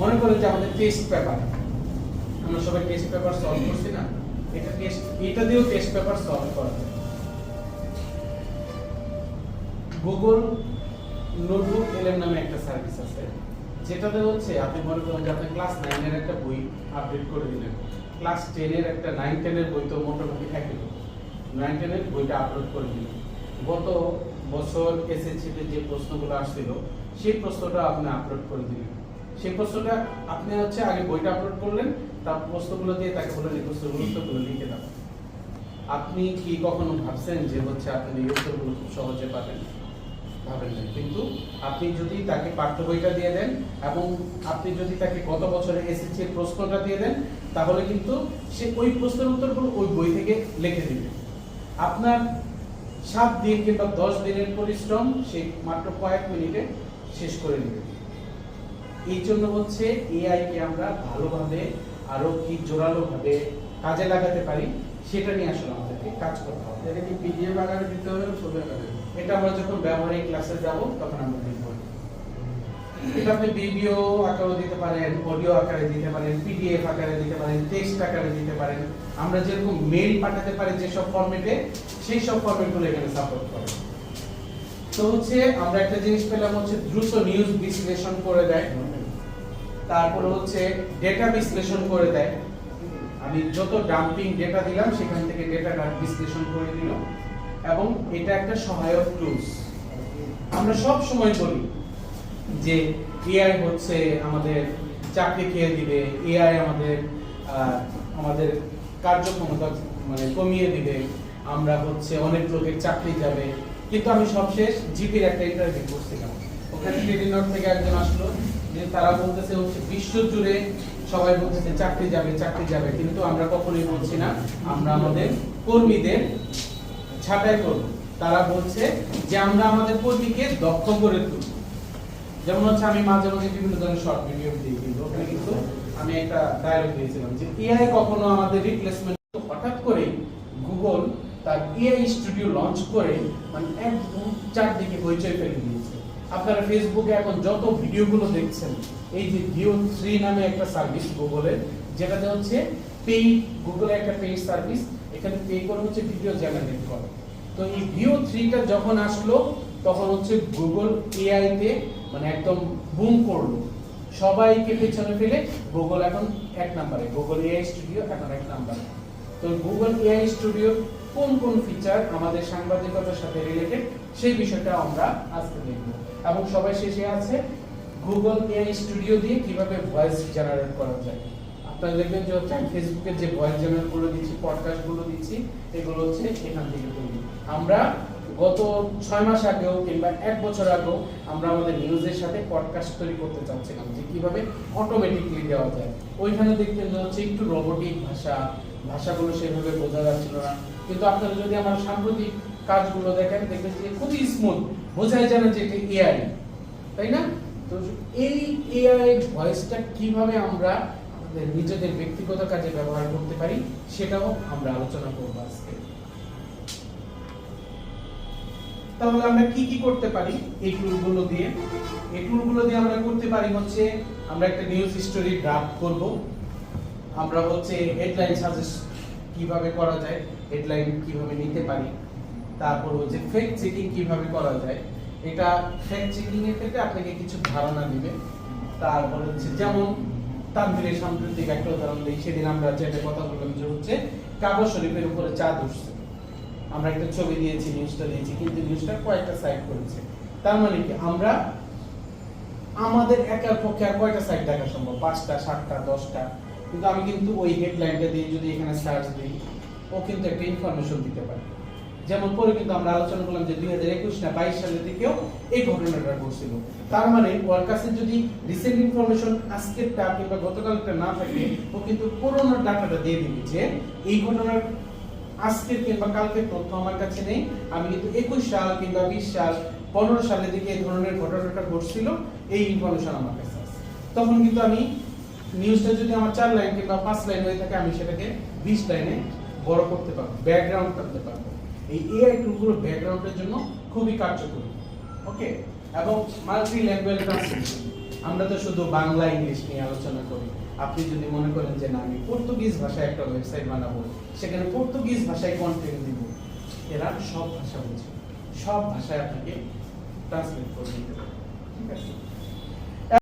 মনে করেন যে আমাদের টেস্ট পেপার আমরা সবাই টেস্ট পেপার সলভ করছি না? এটা টেস্ট এটা দিয়েও টেস্ট পেপার সলভ করা। যায় গুগল নোটবুক এলএম নামে একটা সার্ভিস আছে। যেটাতে হচ্ছে, আপনি মনে করেন যে আপনি ক্লাস নাইনের একটা বই আপডেট করে দিলেন। ক্লাস টেনের একটা নাইন টেনের বই তো মোটামুটি একই নাইন টেনের বইটা আপলোড করে দিলেন। গত বছর এসএসসিতে যে প্রশ্নগুলো আসছিল, সেই প্রশ্নটা আপনি আপলোড করে দিলেন। সেই প্রশ্নটা আপনি হচ্ছে আগে বইটা আপলোড করলেন তার প্রশ্নগুলো দিয়ে তাকে বললেন এই প্রশ্নগুলো উত্তরগুলো লিখে দাও। আপনি কি কখনো ভাবছেন যে হচ্ছে আপনি এই উত্তরগুলো খুব সহজে পাবেন? ভাবেন না। কিন্তু আপনি যদি তাকে পাঠ্য বইটা দিয়ে দেন এবং আপনি যদি তাকে গত বছরের এসএসসি এর প্রশ্নটা দিয়ে দেন তাহলে কিন্তু সে ওই প্রশ্নের উত্তরগুলো ওই বই থেকে লিখে দিবে। আপনার সাত দিন কিংবা দশ দিনের পরিশ্রম সে মাত্র কয়েক মিনিটে শেষ করে নেবে। এই জন্য হচ্ছে এআই কে আমরা ভালোভাবে আরও কি জোরালো ভাবে কাজে লাগাতে পারি সেটা নিয়ে আসলে আমাদেরকে কাজ করতে হবে। এটা কি পিডিএফ আকারে দিতে হবে ছবি আকারে এটা আমরা যখন ব্যবহারিক ক্লাসে যাব তখন আমরা দেখব। এটা আপনি ভিডিও আকারে দিতে পারেন অডিও আকারে দিতে পারেন পিডিএফ আকারে দিতে পারেন টেক্সট আকারে দিতে পারেন। আমরা যেরকম মেইল পাঠাতে পারি যেসব ফরম্যাটে সেই সব ফরম্যাটগুলো এখানে সাপোর্ট করে। তো হচ্ছে আমরা একটা জিনিস পেলাম হচ্ছে দ্রুত নিউজ বিশ্লেষণ করে দেয়। তারপরে হচ্ছে ডেটা বিশ্লেষণ করে দেয়। আমি যত ডাম্পিং ডেটা দিলাম, সেখান থেকে ডেটাটা বিশ্লেষণ করে দিল। এবং এটা একটা সহায়ক টুলস আমরা সব সময় বলি যে এআই হচ্ছে আমাদের চাকরি খেয়ে দিবে এআই আমাদের আমাদের কার্যক্ষমতা মানে কমিয়ে দিবে। আমরা হচ্ছে অনেক লোকের চাকরি যাবে। কিন্তু আমি সবশেষ জিপির একটা ইন্টারভিউ করছিলাম। ওখানে টেলিনট থেকে একজন আসলো, যে তারা বলতেছে বিশ্ব জুড়ে সবাই বলতেছে চাকরি যাবে চাকরি যাবে, কিন্তু আমরা কখনোই বলছি না। আমরা আমাদের কর্মীদের ছাঁটাই করব। তারা বলছে যে আমরা আমাদের কর্মীকে দক্ষ করে তুলব। যেমন হচ্ছে আমি মাঝে মাঝে বিভিন্ন ধরনের শর্ট ভিডিও দিই, কিন্তু ওখানে কিন্তু আমি একটা ডায়লগ দিয়েছিলাম যে এআই কখনো আমাদের রিপ্লেসমেন্ট হঠাৎ করে গুগল তার এআই স্টুডিও লঞ্চ করে মানে একদম চারদিকে হইচই ফেলে দিয়েছে। আপনারা ফেসবুকে এখন যত ভিডিওগুলো দেখছেন, এই যে ভিও থ্রি নামে একটা সার্ভিস গুগলের যেটাতে হচ্ছে পেইড গুগলের একটা পেইড সার্ভিস এখানে পে করে হচ্ছে ভিডিও জেনারেট করে। তো এই ভিও থ্রিটা যখন আসলো, তখন হচ্ছে গুগল এআই তে মানে একদম বুম করল। সবাইকে পেছনে ফেলে গুগল এখন এক নম্বরে গুগল এআই স্টুডিও এখন এক নম্বরে তো গুগল এআই স্টুডিওর কোন কোন ফিচার আমাদের সাংবাদিকতার সাথে রিলেটেড সেই বিষয়টা আমরা আজকে দেখব। এবং সবাই শেষে আছে গুগল এআই স্টুডিও দিয়ে কীভাবে ভয়েস জেনারেট করা যায়। আপনারা দেখবেন যে হচ্ছে ফেসবুকে যে ভয়েস জেনারেটগুলো দিচ্ছি পডকাস্টগুলো দিচ্ছি, এগুলো হচ্ছে এখান থেকে তৈরি। আমরা গত ছয় মাস আগেও কিংবা এক বছর আগেও আমরা আমাদের নিউজের সাথে পডকাস্ট তৈরি করতে চাচ্ছিলাম যে কীভাবে অটোমেটিকলি দেওয়া যায়। ওইখানে দেখতে হচ্ছে একটু রোবোটিক ভাষা ভাষাগুলো সেভাবে বোঝা যাচ্ছিল না। কিন্তু আপনারা যদি আমার সাম্প্রতিক কাজগুলো দেখেন, দেখবেন যে খুবই স্মুথ বোঝাই যায় না যে এটা এআই তাই না? তো এই এআই ভয়েসটা কীভাবে আমরা আমাদের নিজেদের ব্যক্তিগত কাজে ব্যবহার করতে পারি, সেটাও আমরা আলোচনা করব আজকে। তাহলে আমরা কি কি করতে পারি এই টুলগুলো দিয়ে? এই টুলগুলো দিয়ে আমরা করতে পারি হচ্ছে, আমরা একটা নিউজ স্টোরি ড্রাফট করব। আমরা হচ্ছে হেডলাইন সাজেস্ট কীভাবে করা যায় হেডলাইন কীভাবে নিতে পারি, তারপর হচ্ছে ফেক্ট চেকিং কীভাবে করা যায়, এটা ফেক্ট চেকিং এর ক্ষেত্রে আপনাকে কিছু ধারণা দিবে। তারপর হচ্ছে যেমন তানভীরের সাম্প্রতিক একটা উদাহরণ দিই, সেদিন আমরা যেটা কথা বললাম যে হচ্ছে কাগজ শরীফের উপরে চাঁদ উঠছে। আমরা একটা ছবি দিয়েছি নিউজটা দিয়েছি, কিন্তু নিউজটা কয়েকটা সাইট করেছে। তার মানে কি? আমরা আমাদের একার পক্ষে আর কয়টা সাইট দেখা সম্ভব? পাঁচটা, সাতটা, দশটা? কিন্তু আমি কিন্তু ওই হেডলাইনটা দিয়ে যদি এখানে সার্চ দিই, ও কিন্তু একটা ইনফরমেশন দিতে পারে। যেমন পরে কিন্তু আমরা আলোচনা করলাম যে দুই হাজার একুশ না বাইশ সালের দিকেও এই ঘটনাটা ঘটছিল। তার মানে ওর কাছে যদি রিসেন্ট ইনফরমেশন আজকেরটা কিংবা গতকালটা না থাকে, ও কিন্তু পুরোনো ডাটাটা দিয়ে দিবে যে এই ঘটনার আজকের কিংবা কালকের তথ্য আমার কাছে নেই। আমি কিন্তু একুশ সাল কিংবা বিশ সাল, পনেরো সালের দিকে এই ধরনের ঘটনাটা ঘটছিল, এই ইনফরমেশন আমার কাছে তখন কিন্তু আমি নিউজটা যদি আমার চার লাইন কিংবা পাঁচ লাইন হয়ে থাকে, আমি সেটাকে বিশ লাইনে বড় করতে পারব ব্যাকগ্রাউন্ড করতে পারব। এই এআই টুলগুলো ব্যাকগ্রাউন্ডের জন্য খুবই কার্যকরী। ওকে এবং মাল্টি ল্যাঙ্গুয়েজ ট্রান্সলেশন আমরা তো শুধু বাংলা, ইংলিশ নিয়ে আলোচনা করি। আপনি যদি মনে করেন যে, না, আমি পর্তুগিজ ভাষায় একটা ওয়েবসাইট বানাবো, সেখানে পর্তুগিজ ভাষায় কন্টেন্ট দিব। এরা সব ভাষা বুঝে। সব ভাষায় আপনাকে ট্রান্সলেট করে দিতে পারে। ঠিক আছে?